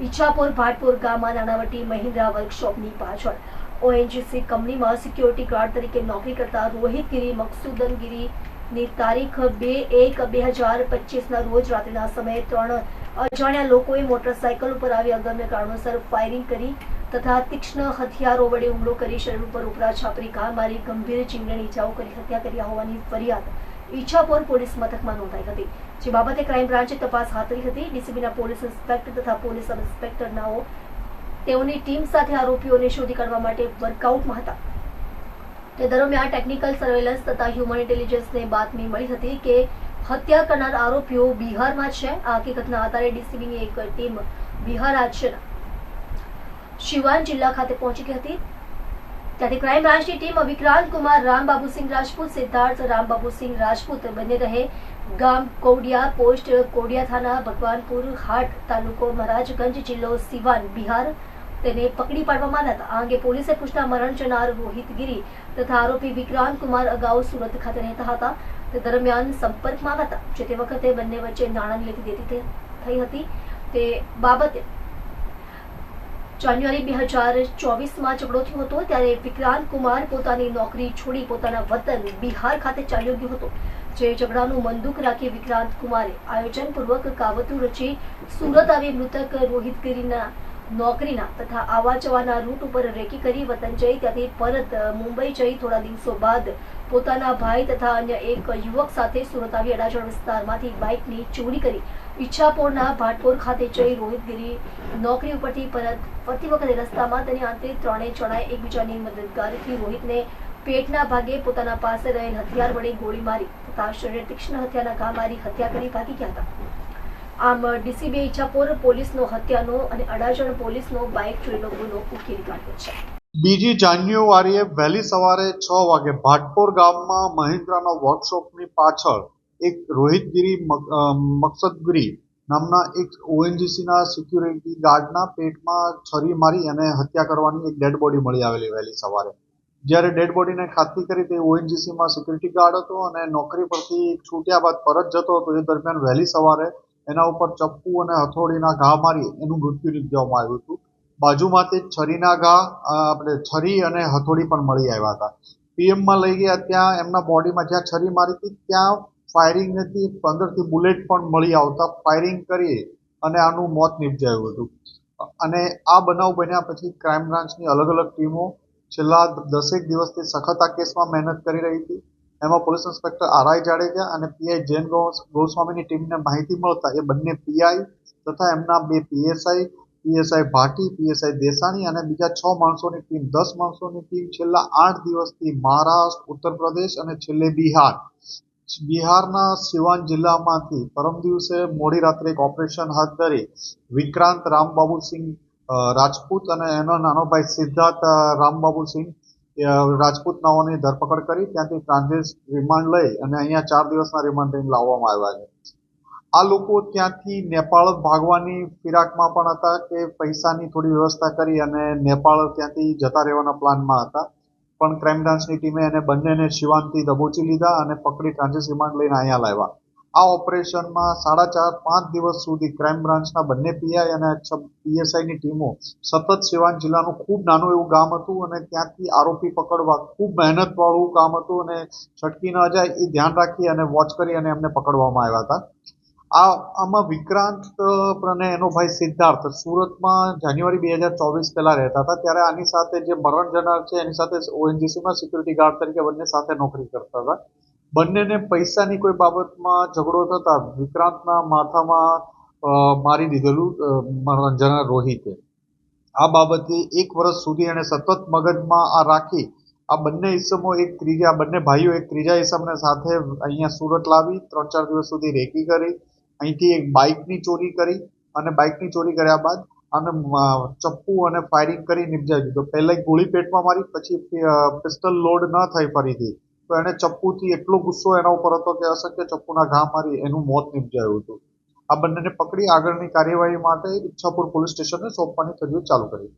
ઈચ્છાપુર, ભાટપુર ગામમાં નાણાવટી મહિન્દ્રા વર્કશોપની પાછળ. ઓએનજીસી કંપનીમાં સિક્યોરિટી ગાર્ડ તરીકે નોકરી કરતા રોહિતગીરી મકસુદન તારીખ બે એક બે હજાર પચીસના રોજ રાત્રિના સમયે ત્રણ અજાણ્યા લોકોએ મોટરસાયકલ ઉપર આવી અગમ્ય કારણોસર ફાયરિંગ કરી તથા તીક્ષ્ણ હથિયારો વડે હુમલો કરી શરીર ઉપર ઉપરા છાપરી ઘા મારી ગંભીર ચીંગણી ઇજાઓ કરી, હત્યા કર્યા હોવાની ફરિયાદ ઈચ્છાપોર પોલીસ મથકમાં નોંધાઈ હતી. જે બાબતે ક્રાઇમ બ્રાન્ચે તપાસ હાથ ધરી હતી. ડીસીબીના પોલીસ ઇન્સ્પેક્ટર તથા પોલીસ સબ ઇન્સ્પેક્ટરનાઓ તેઓની ટીમ સાથે આરોપીઓને શોધી કાઢવા માટે વર્કઆઉટમાં હતા. તે દરમિયાન ટેકનિકલ સર્વેલન્સ તથા હ્યુમન ઇન્ટેલિજન્સને બાતમી મળી હતી કે હત્યા કરનાર આરોપીઓ બિહારમાં છે. આ હકીકતના આધારે ડીસીબીની એક ટીમ બિહાર રાજ્યના શિવાન જિલ્લા ખાતે પહોંચી ગઈ હતી. ત્યાંથી ક્રાઇમ બ્રાન્ચની ટીમ વિક્રાંત કુમાર રામબાબુસિંહ રાજપૂત, સિદ્ધાર્થ રામબાબુસિંહ રાજપૂત બંને રહે. ગામ કોડિયા પોસ્ટ કોડિયા થાના, ભગવાનપુર હાટ તાલુકો મહારાજગંજ જિલ્લો સિવાન, બિહાર. તેને પકડી પાડવામાં આવ્યા હતા. આ અંગે પોલીસે પૂછતા મરણ જનાર રોહિત ગીરી તથા આરોપી વિક્રાંત કુમાર અગાઉ સુરત ખાતે રહેતા હતા. તે દરમિયાન સંપર્કમાં હતા. જે તે વખતે બંને વચ્ચે નાણાંની દેતી થઈ હતી. તે બાબતે જાન્યુઆરી બે હજાર ચોવીસમાં ઝઘડો થયો હતો, ત્યારે વિક્રાંત કુમાર પોતાની નોકરી છોડી પોતાના વતન બિહાર ખાતે ચાલ્યો ગયો હતો. જે ઝઘડાનું મંદુક રાખી વિક્રાંત કુમારે આયોજનપૂર્વક કાવતું રચી સુરત આવી મૃતક રોહિત ગીરીના નોકરીના તથા આવા જવાના રૂટ ઉપર રેકી કરી વતન જઈ ત્યાંથી પરત મુંબઈ જઈ થોડા દિવસો બાદ પોતાના ભાઈ તથા અન્ય એક યુવક સાથે સુરત આવી અડાજણ વિસ્તારમાંથી બાઇકની ચોરી કરી ઈચ્છાપોરના ભાટપોર ખાતે જઈ રોહિતગીરી નોકરી ઉપરથી પરત ફરતી વખતે રસ્તામાં તેની આંતરિક ત્રણેય જણાએ એકબીજાની મદદગારીથી રોહિતને પેટના ભાગે પોતાના પાસે રહેલ હથિયાર વડે ગોળી મારી તથા શરીર તીક્ષ્ણ હથિયારના ઘા મારી હત્યા કરી ભાગી ગયા હતા. આમ ડીસીબી ઈચ્છાપોર પોલીસનો હત્યાનો અને અડાજણ પોલીસનો બાઇક ચોરીનો ગુનો ઉકેલી કાઢ્યો છે. બીજી જાન્યુઆરીએ વહેલી સવારે છ વાગે ભાટપોર ગામમાં મહિન્દ્રાના વર્કશોપની પાછળ એક રોહિતગીરી મકસદગીરી નામના એક ઓએનજીસીના સિક્યુરિટી ગાર્ડના પેટમાં છરી મારી અને હત્યા કરવાની એક ડેડ બોડી મળી આવેલી વહેલી સવારે. જ્યારે ડેડ બોડીને ખાતરી કરી તે ઓએનજીસીમાં સિક્યુરિટી ગાર્ડ હતો અને નોકરી પરથી છૂટ્યા બાદ પરત જતો હતો, એ દરમિયાન વહેલી સવારે એના ઉપર ચપ્પુ અને હથોડીના ઘા મારી એનું મૃત્યુ નિપજાવવામાં આવ્યું હતું. બાજુમાંથી છરીના ઘા આપણે છરી અને હથોડી પણ મળી આવ્યા હતા. પીએમમાં લઈ ગયા ત્યાં, એમના બોડીમાં જ્યાં છરી મારી હતી, ત્યાં ફાયરિંગ નથી અંદરથી બુલેટ પણ મળી આવતા. ફાયરિંગ કરી અને આનું મોત નિપજાયું હતું. અને આ બનાવ બન્યા પછી ક્રાઇમ બ્રાન્ચની અલગ અલગ ટીમો છેલ્લા દસેક દિવસથી સખત આ કેસમાં મહેનત કરી રહી હતી. એમાં પોલીસ ઇન્સ્પેક્ટર આરઆઈ જાડેજા અને પીઆઈ જૈન ગોસ્વામીની ટીમને માહિતી મળતા એ બંને પીઆઈ તથા એમના બે PSI PSI Bhati, PSI Desani અને બીજા છ માણસોની ટીમ, દસ માણસોની ટીમ છેલ્લા આઠ દિવસથી મહારાષ્ટ્ર ઉત્તર પ્રદેશ અને છેલ્લે બિહાર. બિહારના સિવાન જિલ્લામાંથી પરમ દિવસે મોડી રાત્રે એક ઓપરેશન હાથ ધરી વિક્રાંત રામબાબુ સિંહ રાજપૂત અને એનો નાનો ભાઈ સિદ્ધાર્થ રામબાબુ સિંહ રાજપૂત નાઓની ધરપકડ કરી, ત્યાંથી ટ્રાન્ઝિટ રિમાન્ડ લઈ અને અહીંયા ચાર દિવસના રિમાન્ડ લઈને લાવવામાં આવ્યા છે. આ લોકો ત્યાંથી નેપાળ ભાગવાની ફિરાકમાં પણ હતા કે પૈસાની થોડી વ્યવસ્થા કરી અને નેપાળ ત્યાંથી જતા રહેવાના પ્લાનમાં હતા. પણ ક્રાઇમ બ્રાન્ચની ટીમે એને બંનેને શિવાનથી દબોચી લીધા અને પકડી ટ્રાન્ઝિટ રિમાન્ડ લઈને અહીંયા લાવ્યા. આ ઓપરેશનમાં સાડા ચાર, પાંચ દિવસ સુધી ક્રાઇમ બ્રાન્ચના બંને પીઆઈ અને પીએસઆઈની ટીમો સતત સિવાન જિલ્લાનું ખૂબ નાનું એવું ગામ હતું અને ત્યાંથી આરોપી પકડવા ખૂબ મહેનતવાળું કામ હતું અને છટકી ન જાય એ ધ્યાન રાખી અને વોચ કરી અને એમને પકડવામાં આવ્યા હતા. આ આમાં વિક્રાંત અને એનો ભાઈ સિદ્ધાર્થ સુરતમાં જાન્યુઆરી બે હજાર ચોવીસ પહેલાં રહેતા હતા. ત્યારે આની સાથે જે મરણ જનાર છે, એની સાથે ઓએનજીસીમાં સિક્યુરિટી ગાર્ડ તરીકે બંને સાથે નોકરી કરતા હતા. બંનેને પૈસાની કોઈ બાબતમાં ઝઘડો થતા વિક્રાંતના માથામાં મારી દીધેલું મરણ જનાર રોહિતે. આ બાબતે એક વર્ષ સુધી એણે સતત મગજમાં આ રાખી, આ બંને ઈસમો એક ત્રીજા બંને ભાઈઓ એક ત્રીજા ઈસમને સાથે અહીંયા સુરત લાવી, ત્રણ ચાર દિવસ સુધી રેકી કરી અહીંથી એક બાઇકની ચોરી કરી અને બાઇકની ચોરી કર્યા બાદ અને ચપ્પુ અને ફાયરિંગ કરી નિપજાવી દીધો. પહેલા એક ગોળી પેટમાં મારી, પછી પિસ્તલ લોડ ન થઈ ફરીથી. તો એણે ચપ્પુથી એટલો ગુસ્સો એના ઉપર હતો કે અશક્ય ચપ્પુના ઘા મારી એનું મોત નિપજાયું હતું. આ બંનેને પકડી આગળની કાર્યવાહી માટે ઈચ્છાપુર પોલીસ સ્ટેશને સોંપવાની તજવીજ ચાલુ કરી.